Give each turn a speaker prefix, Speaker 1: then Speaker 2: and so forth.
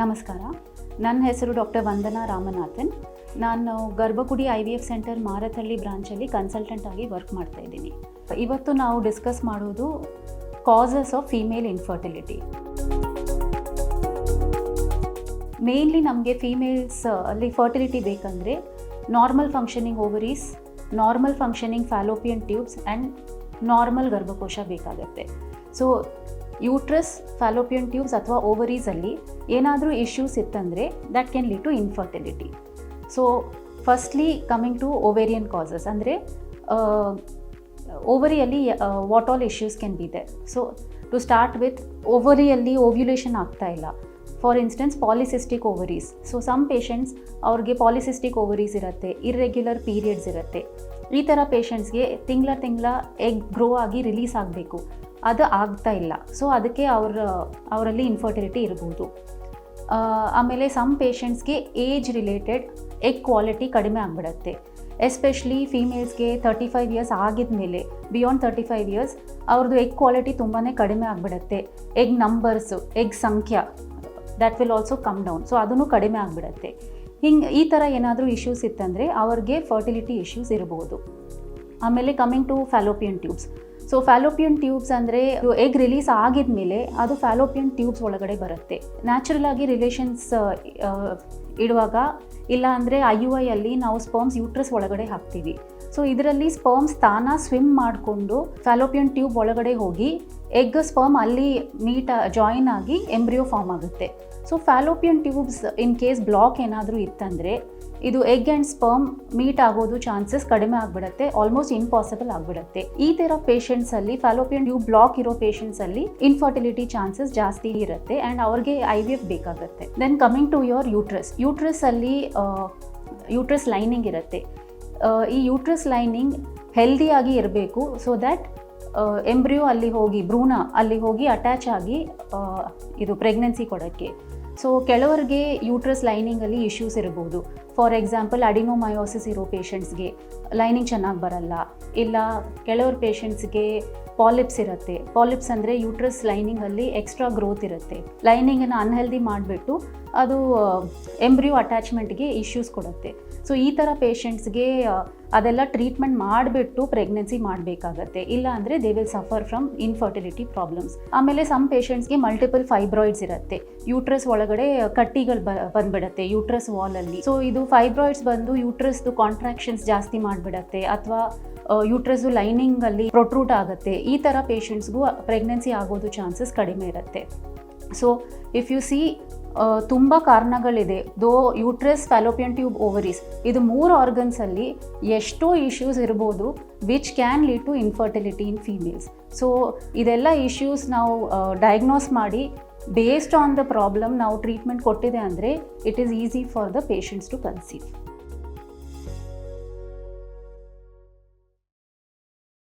Speaker 1: ನಮಸ್ಕಾರ. ನನ್ನ ಹೆಸರು ಡಾಕ್ಟರ್ ವಂದನಾ ರಾಮನಾಥನ್. ನಾನು Garbhagudi I V F centre Marathahalli ಬ್ರಾಂಚಲ್ಲಿ consultant ಆಗಿ ವರ್ಕ್ ಮಾಡ್ತಾ ಇದ್ದೀನಿ. ಇವತ್ತು ನಾವು ಡಿಸ್ಕಸ್ ಮಾಡೋದು causes of female infertility mainly ನಮಗೆ ಫೀಮೇಲ್ಸ್ ಅಲ್ಲಿ ಫರ್ಟಿಲಿಟಿ ಬೇಕಂದರೆ normal functioning ovaries normal functioning fallopian tubes and normal ಗರ್ಭಕೋಶ ಬೇಕಾಗುತ್ತೆ. ಸೊ ಯೂಟ್ರಸ್ ಫ್ಯಾಲೋಪಿಯನ್ ಟ್ಯೂಬ್ಸ್ ಅಥವಾ ಓವರೀಸಲ್ಲಿ ಏನಾದರೂ ಇಶ್ಯೂಸ್ ಇತ್ತಂದರೆ that can lead to infertility so firstly coming to ovarian causes ಅಂದರೆ ಓವರಿಯಲ್ಲಿ what all issues can be the so to start with ಓವರಿಯಲ್ಲಿ ovulation ಆಗ್ತಾ ಇಲ್ಲ. For instance polycystic ovaries so some patients ಅವ್ರಿಗೆ polycystic ovaries ಇರುತ್ತೆ irregular periods ಇರುತ್ತೆ. ಈ ಥರ ಪೇಷಂಟ್ಸ್ಗೆ ತಿಂಗಳ ತಿಂಗಳ ಎಗ್ ಗ್ರೋ ಆಗಿ ರಿಲೀಸ್ ಆಗಬೇಕು. ಅದು ಆಗ್ತಾ ಇಲ್ಲ. ಸೊ ಅದಕ್ಕೆ ಅವ್ರ, ಅವರಲ್ಲಿ ಇನ್ಫರ್ಟಿಲಿಟಿ ಇರ್ಬೋದು. ಆಮೇಲೆ ಸಮ್ ಪೇಷಂಟ್ಸ್ಗೆ ಏಜ್ ರಿಲೇಟೆಡ್ ಎಗ್ ಕ್ವಾಲಿಟಿ ಕಡಿಮೆ ಆಗಿಬಿಡತ್ತೆ. ಎಸ್ಪೆಷಲಿ ಫೀಮೇಲ್ಸ್ಗೆ ತರ್ಟಿ ಫೈವ್ ಇಯರ್ಸ್ ಆಗಿದ ಮೇಲೆ ಬಿಯಾಂಡ್ ತರ್ಟಿ ಫೈವ್ ಇಯರ್ಸ್ ಅವ್ರದ್ದು ಎಗ್ ಕ್ವಾಲಿಟಿ ತುಂಬಾ ಕಡಿಮೆ ಆಗಿಬಿಡತ್ತೆ. ಎಗ್ ನಂಬರ್ಸು ಎಗ್ ಸಂಖ್ಯೆ that will also come down so ಅದನ್ನು ಕಡಿಮೆ ಆಗಿಬಿಡತ್ತೆ. ಹಿಂಗೆ, ಈ ಥರ ಏನಾದರೂ ಇಶ್ಯೂಸ್ ಇತ್ತಂದರೆ ಅವ್ರಿಗೆ ಫರ್ಟಿಲಿಟಿ ಇಶ್ಯೂಸ್ ಇರ್ಬೋದು. ಆಮೇಲೆ coming to fallopian tubes so fallopian tubes ಅಂದರೆ ಎಗ್ ರಿಲೀಸ್ ಆಗಿದ್ಮೇಲೆ ಅದು ಫ್ಯಾಲೋಪಿಯನ್ ಟ್ಯೂಬ್ಸ್ ಒಳಗಡೆ ಬರುತ್ತೆ. ನ್ಯಾಚುರಲ್ ಆಗಿ ರಿಲೇಷನ್ಸ್ ಇಡುವಾಗ ಇಲ್ಲ ಅಂದರೆ ಐ ಯು ಐಯಲ್ಲಿ ನಾವು ಸ್ಪರ್ಮ್ಸ್ ಯೂಟ್ರಸ್ ಒಳಗಡೆ ಹಾಕ್ತೀವಿ. ಸೊ ಇದರಲ್ಲಿ ಸ್ಪರ್ಮ್ಸ್ ತಾನ ಸ್ವಿಮ್ ಮಾಡಿಕೊಂಡು ಫ್ಯಾಲೋಪಿಯನ್ ಟ್ಯೂಬ್ ಒಳಗಡೆ ಹೋಗಿ ಎಗ್ ಸ್ಪರ್ಮ್ ಅಲ್ಲಿ ಮೀಟ್ ಜಾಯಿನ್ ಆಗಿ ಎಂಬ್ರಿಯೋ ಫಾರ್ಮ್ ಆಗುತ್ತೆ. So fallopian tubes in case block ಏನಾದರೂ ಇತ್ತಂದರೆ ಇದು ಎಗ್ ಆ್ಯಂಡ್ ಸ್ಪರ್ಮ್ ಮೀಟ್ ಆಗೋದು ಚಾನ್ಸಸ್ ಕಡಿಮೆ ಆಗಿಬಿಡುತ್ತೆ ಆಲ್ಮೋಸ್ಟ್ ಇಂಪಾಸಿಬಲ್ ಆಗಿಬಿಡುತ್ತೆ. ಈ ಥರ ಪೇಷೆಂಟ್ಸಲ್ಲಿ ಫ್ಯಾಲೋಪಿಯನ್ ಟ್ಯೂಬ್ ಬ್ಲಾಕ್ ಇರೋ ಪೇಷಂಟ್ಸಲ್ಲಿ ಇನ್ಫರ್ಟಿಲಿಟಿ ಚಾನ್ಸಸ್ ಜಾಸ್ತಿ ಇರುತ್ತೆ ಆ್ಯಂಡ್ ಅವ್ರಿಗೆ ಐ ವಿ ಎಫ್ ಬೇಕಾಗುತ್ತೆ. Then coming to your uterus ಯೂಟ್ರಸ್ಸಲ್ಲಿ uterus lining ಇರುತ್ತೆ. ಈ ಯೂಟ್ರಸ್ ಲೈನಿಂಗ್ ಹೆಲ್ದಿಯಾಗಿ ಇರಬೇಕು ಸೊ ದ್ಯಾಟ್ ಎಂಬ್ರಿಯೋ ಅಲ್ಲಿ ಹೋಗಿ, ಭ್ರೂಣ ಅಲ್ಲಿ ಹೋಗಿ ಅಟ್ಯಾಚ್ ಆಗಿ ಇದು ಪ್ರೆಗ್ನೆನ್ಸಿ ಕೊಡೋಕ್ಕೆ. ಸೊ ಕೆಲವರಿಗೆ ಯೂಟ್ರಸ್ ಲೈನಿಂಗಲ್ಲಿ ಇಶ್ಯೂಸ್ ಇರ್ಬೋದು ಫಾರ್ ಎಕ್ಸಾಂಪಲ್ ಅಡಿನೋಮಯೋಸಿಸ್ ಇರೋ ಪೇಷಂಟ್ಸ್ಗೆ ಲೈನಿಂಗ್ ಚೆನ್ನಾಗಿ ಬರಲ್ಲ. ಇಲ್ಲ, ಕೆಲವ್ರ ಪೇಷಂಟ್ಸ್ಗೆ ಪಾಲಿಪ್ಸ್ ಇರುತ್ತೆ. ಪಾಲಿಪ್ಸ್ ಅಂದರೆ ಯೂಟ್ರಸ್ ಲೈನಿಂಗಲ್ಲಿ ಎಕ್ಸ್ಟ್ರಾ ಗ್ರೋತ್ ಇರುತ್ತೆ. ಲೈನಿಂಗನ್ನು ಅನ್ಹೆಲ್ದಿ ಮಾಡಿಬಿಟ್ಟು ಅದು ಎಂಬ್ರಿಯೋ ಅಟ್ಯಾಚ್ಮೆಂಟ್ಗೆ ಇಶ್ಯೂಸ್ ಕೊಡುತ್ತೆ. ಸೊ ಈ ಥರ ಪೇಷಂಟ್ಸ್ಗೆ ಅದೆಲ್ಲ ಟ್ರೀಟ್ಮೆಂಟ್ ಮಾಡಿಬಿಟ್ಟು ಪ್ರೆಗ್ನೆನ್ಸಿ ಮಾಡಬೇಕಾಗತ್ತೆ. ಇಲ್ಲ ಅಂದರೆ they will suffer from infertility problems ಆಮೇಲೆ ಸಮ್ ಪೇಷಂಟ್ಸ್ಗೆ ಮಲ್ಟಿಪಲ್ ಫೈಬ್ರಾಯ್ಡ್ಸ್ ಇರುತ್ತೆ. ಯೂಟ್ರಸ್ ಒಳಗಡೆ ಕಟ್ಟಿಗಳು ಬ, ಬಂದ್ಬಿಡತ್ತೆ ಯೂಟ್ರಸ್ ವಾಲಲ್ಲಿ ಸೊ ಇದು ಫೈಬ್ರಾಯ್ಡ್ಸ್ ಬಂದು ಯೂಟ್ರಸ್ದು ಕಾಂಟ್ರಾಕ್ಷನ್ಸ್ ಜಾಸ್ತಿ ಮಾಡಿಬಿಡತ್ತೆ, ಅಥವಾ ಯೂಟ್ರಸ್ದು ಲೈನಿಂಗಲ್ಲಿ ಪ್ರೊಟ್ರೂಟ್ ಆಗುತ್ತೆ. ಈ ಥರ ಪೇಷಂಟ್ಸ್ಗೂ ಪ್ರೆಗ್ನೆನ್ಸಿ ಆಗೋದು ಚಾನ್ಸಸ್ ಕಡಿಮೆ ಇರುತ್ತೆ. ಸೊ ಇಫ್ ಯು ಸಿ ತುಂಬ ಕಾರಣಗಳಿದೆ. ದೋ ಯೂಟ್ರಸ್ ಫ್ಯಾಲೋಪಿಯನ್ ಟ್ಯೂಬ್ ಓವರೀಸ್ ಇದು ಮೂರು ಆರ್ಗನ್ಸಲ್ಲಿ ಎಷ್ಟೋ ಇಶ್ಯೂಸ್ ಇರ್ಬೋದು which can lead to infertility in females so ಇದೆಲ್ಲ ಇಶ್ಯೂಸ್ ನಾವು ಡಯಾಗ್ನೋಸ್ ಮಾಡಿ ಬೇಸ್ಡ್ ಆನ್ ದ ಪ್ರಾಬ್ಲಮ್ ನಾವು ಟ್ರೀಟ್ಮೆಂಟ್ ಕೊಟ್ಟಿದೆ ಅಂದರೆ it is easy for the patients to conceive